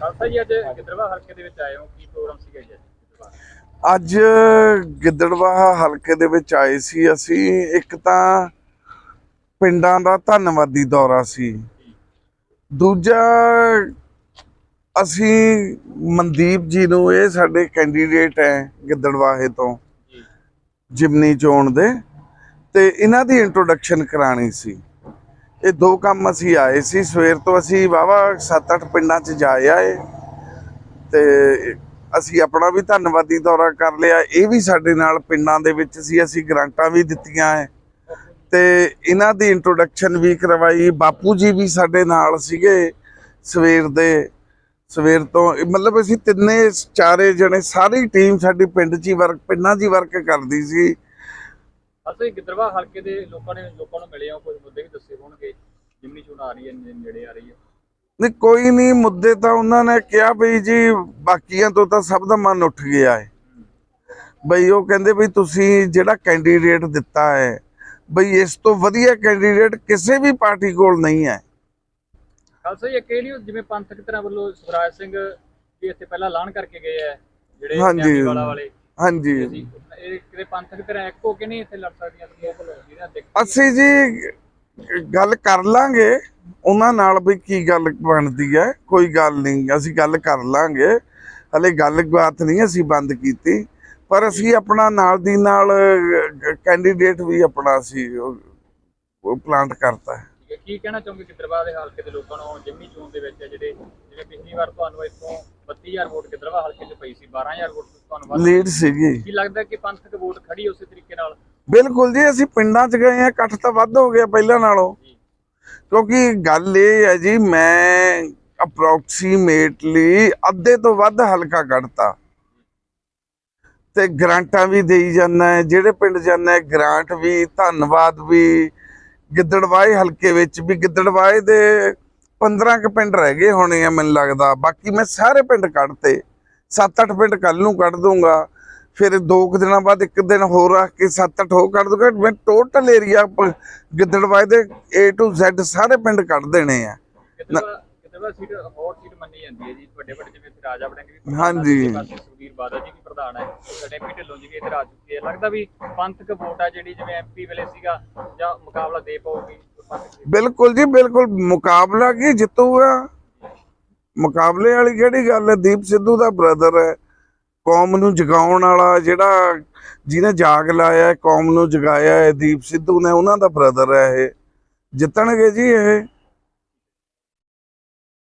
ਖਾਲਸਾ ਜੀ ਅੱਜ ਗਿੱਦੜਵਾ ਹਲਕੇ ਦੇ ਵਿੱਚ ਆਏ ਹੋ। ਕੀ ਪ੍ਰੋਗਰਾਮ ਸੀਗਾ ਜੀ ਅੱਜ ਗਿੱਦੜਬਾਹਾ? ਅੱਜ ਗਿੱਦੜਵਾਹਾ ਹਲਕੇ ਦੇ ਵਿੱਚ ਆਏ ਸੀ ਅਸੀਂ। ਇੱਕ ਤਾਂ ਪਿੰਡਾਂ ਦਾ ਧੰਨਵਾਦੀ ਦੌਰਾ ਸੀ। ਦੂਜਾ ਅਸੀਂ ਮਨਦੀਪ ਜੀ ਨੂੰ ਇਹ ਸਾਡੇ ਕੈਂਡੀਡੇਟ ਹੈ ਗਿੱਦੜਵਾਹੇ ਤੋਂ ਜਿਮਨੀ ਚੋਣ ਦੇ। ਤੇ ਇਹਨਾਂ ਦੀ ਇੰਟਰੋਡਕਸ਼ਨ ਕਰਾਣੀ ਸੀ। ਇਹ ਦੋ ਕੰਮ ਅਸੀਂ ਆਏ ਸੀ। ਸਵੇਰ ਤੋਂ ਅਸੀਂ ਵਾਵਾ 7-8 ਪਿੰਡਾਂ 'ਚ ਜਾਏ ਆਏ ਤੇ ਅਸੀਂ ਆਪਣਾ ਵੀ ਧੰਨਵਾਦੀ ਦੌਰਾ ਕਰ ਲਿਆ। ਇਹ ਵੀ ਸਾਡੇ ਨਾਲ ਪਿੰਡਾਂ ਦੇ ਵਿੱਚ ਸੀ। ਅਸੀਂ ਗ੍ਰਾਂਟਾਂ ਵੀ ਦਿੱਤੀਆਂ ਹੈ ਤੇ ਇਹਨਾਂ ਦੀ ਇੰਟਰੋਡਕਸ਼ਨ ਵੀ ਕਰਵਾਈ। ਬਾਪੂ ਜੀ ਵੀ ਸਾਡੇ ਨਾਲ ਸੀਗੇ ਸਵੇਰ ਦੇ। ਸਵੇਰ ਤੋਂ ਮਤਲਬ ਅਸੀਂ ਤਿੰਨੇ ਚਾਰੇ ਜਣੇ ਸਾਰੀ ਟੀਮ ਸਾਡੀ ਪਿੰਡ 'ਚ ਹੀ ਵਰਕ ਪਿੰਡਾਂ 'ਚ ਹੀ ਵਰਕ ਕਰਦੀ ਸੀ। ਖਾਲਸਾ ਜੀ ਗਿੱਦੜਵਾ ਹਲਕੇ ਦੇ ਲੋਕਾਂ ਨੇ ਲੋਕਾਂ ਨੂੰ ਮਿਲੇ ਕੁਝ ਮੁੱਦੇ ਵੀ ਦੱਸੇ ਹੋਣਗੇ। ਜਿਮਨੀ ਚੋਣ ਆ ਰਹੀ ਹੈ ਨੇੜੇ ਆ ਰਹੀ ਹੈ। ਨਹੀਂ ਕੋਈ ਨਹੀਂ ਮੁੱਦੇ ਤਾਂ ਉਹਨਾਂ ਨੇ ਕਿਹਾ ਬਈ ਜੀ ਬਾਕੀਆਂ ਤੋਂ ਤਾਂ ਸਭ ਦਾ ਮਨ ਉੱਠ ਗਿਆ ਹੈ। ਬਈ ਉਹ ਕਹਿੰਦੇ ਬਈ ਤੁਸੀਂ ਜਿਹੜਾ ਕੈਂਡੀਡੇਟ ਦਿੱਤਾ ਹੈ ਬਈ ਇਸ ਤੋਂ ਵਧੀਆ ਕੈਂਡੀਡੇਟ ਕਿਸੇ ਵੀ ਪਾਰਟੀ ਕੋਲ ਨਹੀਂ ਹੈ। ਖਾਲਸਾ ਜੀ ਅਕੇਲੀ ਜਿਵੇਂ ਪੰਥਕ ਤਰ੍ਹਾਂ ਵੱਲੋਂ ਸੁਖਰਾਜ ਸਿੰਘ ਵੀ ਇੱਥੇ ਪਹਿਲਾਂ ਐਲਾਨ ਕਰਕੇ ਗਏ ਆ ਜਿਹੜੇ ਹਾਂਜੀ। ਵਾਲਾ ਵਾਲੇ। ਹਾਂਜੀ। ਇਹ ਕਿਤੇ ਪੰਥਕ ਤਰ੍ਹਾਂ ਇੱਕੋ ਕਿ ਨਹੀਂ ਇੱਥੇ ਲੜ ਸਕਦੀਆਂ ਲੋਕ ਜਿਹਨਾਂ ਦੇਖ ਅਸੀਂ ਜੀ ਗੱਲ ਕਰ ਲਾਂਗੇ ਉਹਨਾਂ ਨਾਲ ਵੀ ਕੀ ਗੱਲ ਬਣਦੀ ਹੈ ਕੋਈ ਗੱਲ ਨਹੀਂ ਅਸੀਂ ਗੱਲ ਕਰ ਲਾਂਗੇ ਹਲੇ ਗੱਲ ਬਾਤ ਨਹੀਂ ਅਸੀਂ ਬੰਦ ਕੀਤੀ ਪਰ ਅਸੀਂ ਆਪਣਾ ਨਾਲ ਦੀ ਨਾਲ ਕੈਂਡੀਡੇਟ ਵੀ ਆਪਣਾ ਅਸੀਂ ਪਲਾਂਟ ਕਰਤਾ ਹੈ। ਕੀ ਕਹਿਣਾ ਚਾਹੋਗੇ ਗਿੱਦੜਵਾ ਦੇ ਹਲਕੇ ਦੇ ਲੋਕਾਂ ਨੂੰ ਜਿਮਨੀ ਚੋਣ ਦੇ ਵਿੱਚ ਜਿਹੜੇ ਜਿਵੇਂ ਪਿਛਲੀ ਵਾਰ ਤੁਹਾਨੂੰ ਇੱਥੋਂ 32000 ਵੋਟ ਗਿੱਦੜਵਾ ਹਲਕੇ 'ਚ ਪਈ ਸੀ 12000 ਵੋਟ ਤੁਹਾਨੂੰ ਵੱਧ ਲੀਡ ਸੀਗੀ। ਕੀ ਲੱਗਦਾ ਕਿ ਪੰਥਕ ਵੋਟ ਖੜੀ ਉਸੇ ਤਰੀਕੇ ਨਾਲ? ਬਿਲਕੁਲ ਜੀ ਅਸੀਂ ਪਿੰਡਾਂ 'ਚ ਗਏ ਆ ਇਕੱਠ ਤਾਂ ਵੱਧ ਹੋ ਗਿਆ ਪਹਿਲਾਂ ਨਾਲੋਂ। ਕਿਉਂਕਿ ਗੱਲ ਇਹ ਹੈ ਜੀ ਮੈਂ ਅਪਰੋਕਸੀਮੇਟਲੀ ਅੱਧੇ ਤੋਂ ਵੱਧ ਹਲਕਾ ਕੱਢਤਾ। ਤੇ ਗ੍ਰਾਂਟਾਂ ਵੀ ਦੇਈ ਜਾਂਦਾ ਹੈ ਜਿਹੜੇ ਪਿੰਡ ਜਾਂਦਾ ਹੈ ਗ੍ਰਾਂਟ ਵੀ ਧੰਨਵਾਦ ਵੀ ਗਿੱਦੜਵਾਏ ਹਲਕੇ ਵਿੱਚ ਵੀ ਗਿੱਦੜਵਾਏ ਦੇ 15 ਕੁ ਪਿੰਡ ਰਹਿ ਗਏ ਹੋਣੇ ਆ ਮੈਨੂੰ ਲੱਗਦਾ। ਬਾਕੀ ਮੈਂ ਸਾਰੇ ਪਿੰਡ ਕੱਢਤੇ। 7-8 ਪਿੰਡ ਕੱਲ ਨੂੰ ਕੱਢ ਦੂੰਗਾ। ਫਿਰ ਦੋ ਕੁ ਦਿਨਾਂ ਬਾਅਦ ਇੱਕ ਦਿਨ ਹੋਰ ਰੱਖ ਕੇ 7-8 ਹੋਰ ਕੱਢ ਦੂੰਗਾ। ਮੈਂ ਟੋਟਲ ਏਰੀਆ ਗਿੱਦੜਵਾਏ ਦੇ A to Z ਸਾਰੇ ਪਿੰਡ ਕੱਢ ਦੇਣੇ ਆ। Gidderbaha Gidderbaha seat hot seat ਮੰਨੀ ਜਾਂਦੀ ਹੈ ਜੀ। ਵੱਡੇ ਵੱਡੇ ਜਿਵੇਂ ਇੱਥੇ ਰਾਜਾ ਵੜਿੰਗ ਵੀ ਪ੍ਰਧਾਨ ਆ, ਹਾਂਜੀ। ਦੂਜੇ ਪਾਸੇ ਸੁਖਬੀਰ ਬਾਦਲ ਜੀ ਵੀ ਪ੍ਰਧਾਨ ਹੈ ਡੈਪੀ ਢਿੱਲੋਂ ਜੀ ਵੀ ਇੱਧਰ ਆ ਚੁੱਕੇ ਹੈ ਲੱਗਦਾ ਵੀ ਪੰਥਕ ਵੋਟ ਆ ਜਿਹੜੀ ਜਿਵੇਂ ਐਮਪੀ ਵੇਲੇ ਸੀਗਾ ਜਾਂ ਮੁਕਾਬਲਾ ਦੇ ਪਾਊਗੀ ਪੰਥਕ ਦੀ? ਬਿਲਕੁਲ ਜੀ, ਬਿਲਕੁਲ ਮੁਕਾਬਲਾ ਕੀ ਜਿੱਤੂਗਾ? ਮੁਕਾਬਲੇ ਵਾਲੀ ਕਿਹੜੀ ਗੱਲ ਹੈ? ਦੀਪ ਸਿੱਧੂ ਦਾ ਬ੍ਰਦਰ ਹੈ। ਕੌਮ ਨੂੰ ਜਗਾਉਣ ਵਾਲਾ ਜਿਹੜਾ ਜਿਹਨੇ ਜਾਗ ਲਾਇਆ ਕੌਮ ਨੂੰ ਜਗਾਇਆ ਹੈ, ਦੀਪ ਸਿੱਧੂ ਨੇ, ਉਹਨਾਂ ਦਾ ਬ੍ਰਦਰ ਹੈ ਇਹ। ਜਿੱਤਣਗੇ ਜੀ ਇਹ।